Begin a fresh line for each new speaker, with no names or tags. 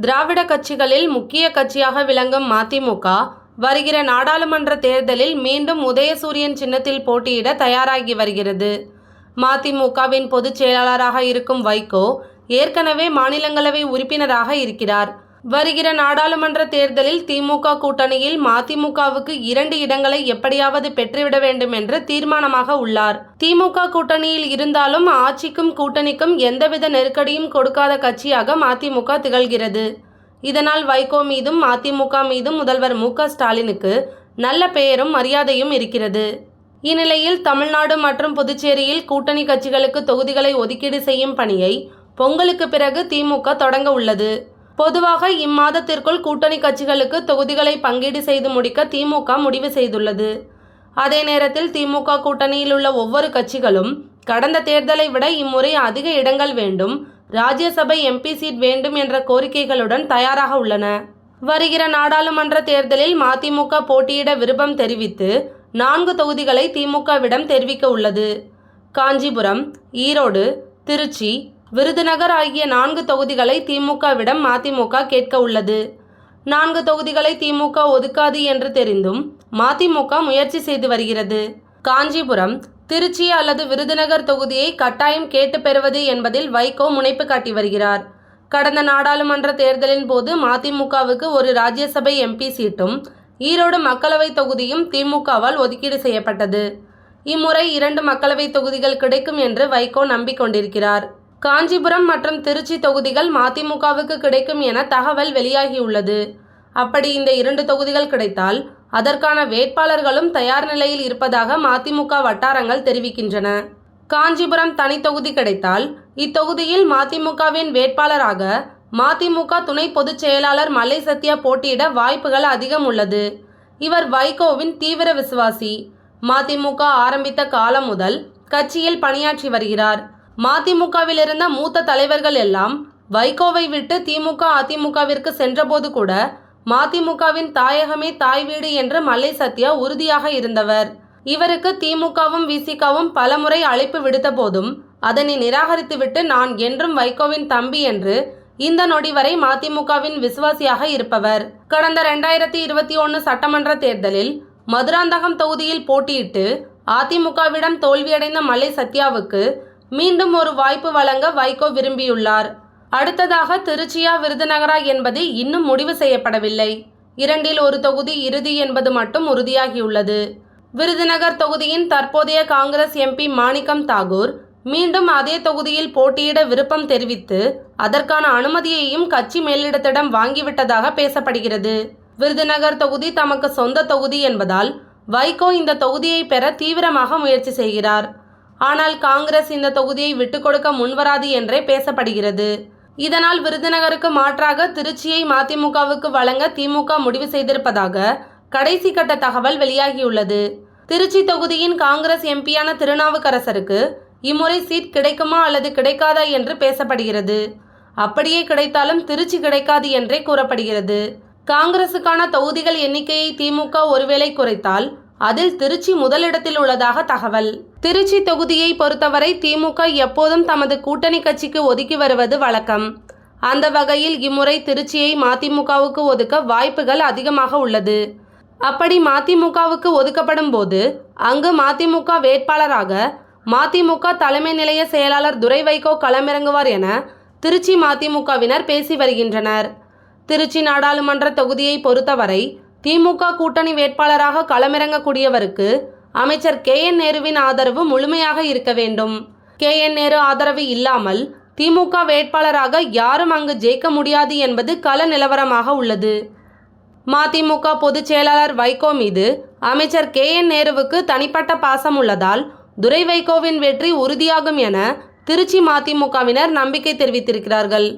திராவிட கட்சிகளில் முக்கிய கட்சியாக விளங்கும் மதிமுக வருகிற நாடாளுமன்ற தேர்தலில் மீண்டும் உதயசூரியன் சின்னத்தில் போட்டியிட தயாராகி வருகிறது. மதிமுகவின் பொதுச் செயலாளராக இருக்கும் வைகோ ஏற்கனவே மாநிலங்களவை உறுப்பினராக இருக்கிறார். வருகிற நாடாளுமன்ற தேர்தலில் திமுக கூட்டணியில் மதிமுகவுக்கு இரண்டு இடங்களை எப்படியாவது பெற்றுவிட வேண்டும் என்று தீர்மானமாக உள்ளார். திமுக கூட்டணியில் இருந்தாலும் ஆட்சிக்கும் கூட்டணிக்கும் எந்தவித நெருக்கடியும் கொடுக்காத கட்சியாக மதிமுக திகழ்கிறது. இதனால் வைகோ மீதும் மதிமுக மீதும் முதல்வர் மு ஸ்டாலினுக்கு நல்ல பெயரும் மரியாதையும் இருக்கிறது. இந்நிலையில் தமிழ்நாடு மற்றும் புதுச்சேரியில் கூட்டணி கட்சிகளுக்கு தொகுதிகளை ஒதுக்கீடு செய்யும் பணியை பொங்கலுக்கு பிறகு திமுக தொடங்க உள்ளது. பொதுவாக இம்மாதத்திற்குள் கூட்டணி கட்சிகளுக்கு தொகுதிகளை பங்கீடு செய்து முடிக்க திமுக முடிவு செய்துள்ளது. அதே நேரத்தில் திமுக கூட்டணியில் உள்ள ஒவ்வொரு கட்சிகளும் கடந்த தேர்தலை விட இம்முறை அதிக இடங்கள் வேண்டும் ராஜ்யசபை எம்பி சீட் வேண்டும் என்ற கோரிக்கைகளுடன் தயாராக உள்ளன. வருகிற நாடாளுமன்ற தேர்தலில் மதிமுக போட்டியிட விருப்பம் தெரிவித்து நான்கு தொகுதிகளை திமுகவிடம் தெரிவிக்க உள்ளது. காஞ்சிபுரம் ஈரோடு திருச்சி விருதுநகர் ஆகிய நான்கு தொகுதிகளை திமுகவிடம் மதிமுக கேட்க உள்ளது. நான்கு தொகுதிகளை திமுக ஒதுக்காது என்று தெரிந்தும் மதிமுக முயற்சி செய்து வருகிறது. காஞ்சிபுரம் திருச்சி அல்லது விருதுநகர் தொகுதியை கட்டாயம் கேட்டு பெறுவது என்பதில் வைகோ முனைப்பு காட்டி வருகிறார். கடந்த நாடாளுமன்ற தேர்தலின் போது மதிமுகவுக்கு ஒரு ராஜ்யசபை எம்பி சீட்டும் ஈரோடு மக்களவை தொகுதியும் திமுகவால் ஒதுக்கீடு செய்யப்பட்டது. இம்முறை இரண்டு மக்களவை தொகுதிகள் கிடைக்கும் என்று வைகோ நம்பிக்கொண்டிருக்கிறார். காஞ்சிபுரம் மற்றும் திருச்சி தொகுதிகள் மதிமுகவுக்கு கிடைக்கும் என தகவல் வெளியாகியுள்ளது. அப்படி இந்த இரண்டு தொகுதிகள் கிடைத்தால் அதற்கான வேட்பாளர்களும் தயார் நிலையில் இருப்பதாக மதிமுக வட்டாரங்கள் தெரிவிக்கின்றன. காஞ்சிபுரம் தனி தொகுதி கிடைத்தால் இத்தொகுதியில் மதிமுகவின் வேட்பாளராக மதிமுக துணை பொதுச் செயலாளர் மல்லை சத்யா போட்டியிட வாய்ப்புகள் அதிகம் உள்ளது. இவர் வைகோவின் தீவிர விசுவாசி. மதிமுக ஆரம்பித்த காலம் முதல் கட்சியில் பணியாற்றி வருகிறார். மதிமுகவில் இருந்த மூத்த தலைவர்கள் எல்லாம் வைகோவை விட்டு திமுக அதிமுகவிற்கு சென்றபோது கூட மதிமுகவின் தாயகமே தாய் வீடு என்று மல்லை சத்யா உறுதியாக இருந்தவர். இவருக்கு திமுகவும் விசிகவும் பலமுறை அழைப்பு விடுத்த போதும் அதனை நிராகரித்துவிட்டு நான் என்றும் வைகோவின் தம்பி என்று இந்த நொடி வரை மதிமுகவின் விசுவாசியாக இருப்பவர். கடந்த ரெண்டாயிரத்தி இருபத்தி ஒன்று சட்டமன்ற தேர்தலில் மதுராந்தகம் தொகுதியில் போட்டியிட்டு அதிமுகவிடம் தோல்வியடைந்த மல்லை சத்யாவுக்கு மீண்டும் ஒரு வாய்ப்பு வழங்க வைகோ விரும்பியுள்ளார். அடுத்ததாக திருச்சியா விருதுநகரா என்பது இன்னும் முடிவு செய்யப்படவில்லை. இரண்டில் ஒரு தொகுதி இறுதி என்பது மட்டும் உறுதியாகியுள்ளது. விருதுநகர் தொகுதியின் தற்போதைய காங்கிரஸ் எம்பி மாணிக்கம் தாகூர் மீண்டும் அதே தொகுதியில் போட்டியிட விருப்பம் தெரிவித்து அதற்கான அனுமதியையும் கட்சி மேலிடத்திடம் வாங்கிவிட்டதாக பேசப்படுகிறது. விருதுநகர் தொகுதி தமக்கு சொந்த தொகுதி என்பதால் வைகோ இந்த தொகுதியை பெற தீவிரமாக முயற்சி செய்கிறார். ஆனால் காங்கிரஸ் இந்த தொகுதியை விட்டுக் கொடுக்க முன்வராது என்றே பேசப்படுகிறது. இதனால் விருதுநகருக்கு மாற்றாக திருச்சியை மதிமுகவுக்கு வழங்க திமுக முடிவு செய்திருப்பதாக கடைசி கட்ட தகவல் வெளியாகியுள்ளது. திருச்சி தொகுதியின் காங்கிரஸ் எம்பியான திருநாவுக்கரசருக்கு இம்முறை சீட் கிடைக்குமா அல்லது கிடைக்காதா என்று பேசப்படுகிறது. அப்படியே கிடைத்தாலும் திருச்சி கிடைக்காது என்றே கூறப்படுகிறது. காங்கிரசுக்கான தொகுதிகள் எண்ணிக்கையை திமுக ஒருவேளை குறைத்தால் அதில் திருச்சி முதலிடத்தில் உள்ளதாக தகவல். திருச்சி தொகுதியை பொறுத்தவரை திமுக எப்போதும் தமது கூட்டணி கட்சிக்கு ஒதுக்கி வருவது வழக்கம். அந்த வகையில் இம்முறை திருச்சியை மதிமுகவுக்கு ஒதுக்க வாய்ப்புகள் அதிகமாக உள்ளது. அப்படி மதிமுகவுக்கு ஒதுக்கப்படும் போது அங்கு மதிமுக வேட்பாளராக மதிமுக தலைமை நிலைய செயலாளர் துரை வைகோ களமிறங்குவார் என திருச்சி மதிமுகவினர் பேசி வருகின்றனர். திருச்சி நாடாளுமன்ற தொகுதியை பொறுத்தவரை திமுக கூட்டணி வேட்பாளராக களமிறங்கக்கூடியவருக்கு அமைச்சர் கே என் நேருவின் ஆதரவு முழுமையாக இருக்க வேண்டும். கே என் நேரு ஆதரவு இல்லாமல் திமுக வேட்பாளராக யாரும் அங்கு ஜெயிக்க முடியாது என்பது கள நிலவரமாக உள்ளது. மதிமுக பொதுச் செயலாளர் வைகோ மீது அமைச்சர் கே என் நேருவுக்கு தனிப்பட்ட பாசம் உள்ளதால் துரை வைகோவின் வெற்றி உறுதியாகும் என திருச்சி மதிமுகவினர் நம்பிக்கை தெரிவித்திருக்கிறார்கள்.